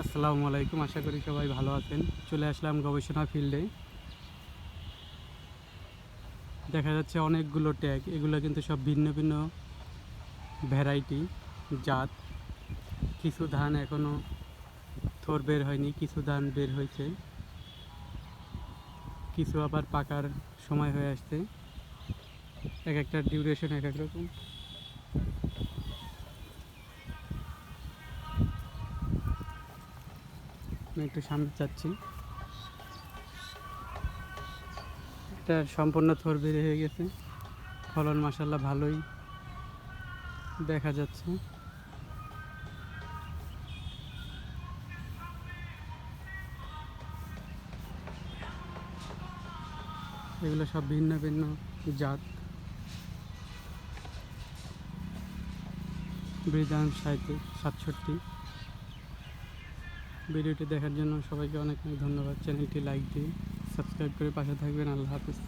আসসালামু আলাইকুম, আশা করি সবাই ভালো আছেন। চলে আসলাম গবেষণা ফিল্ডে। দেখা যাচ্ছে অনেকগুলো ট্যাগ, এগুলো কিন্তু সব ভিন্ন ভিন্ন ভ্যারাইটি, জাত। কিছু ধান এখনও থোর বের হয়নি, কিছু ধান বের হয়েছে। কিছু আবার পাকার সময় হয়ে আসছে। এক একটা ডিউরেশন এক এক রকম। আমি একটু সামনে যাচ্ছি এটা সম্পূর্ণ থর বেড়ে হয়ে গেছে। ফলন মাসাল্লাহ ভালোই দেখা যাচ্ছে। এগুলো সব ভিন্ন ভিন্ন জাত। বৃদান সাহিত্য সাতষট্টি। ভিডিওটি দেখার জন্য সবাইকে অনেক অনেক ধন্যবাদ। চ্যানেলটি লাইক দিয়ে সাবস্ক্রাইব করে পাশে থাকবেন। আল্লাহ হাফিজ।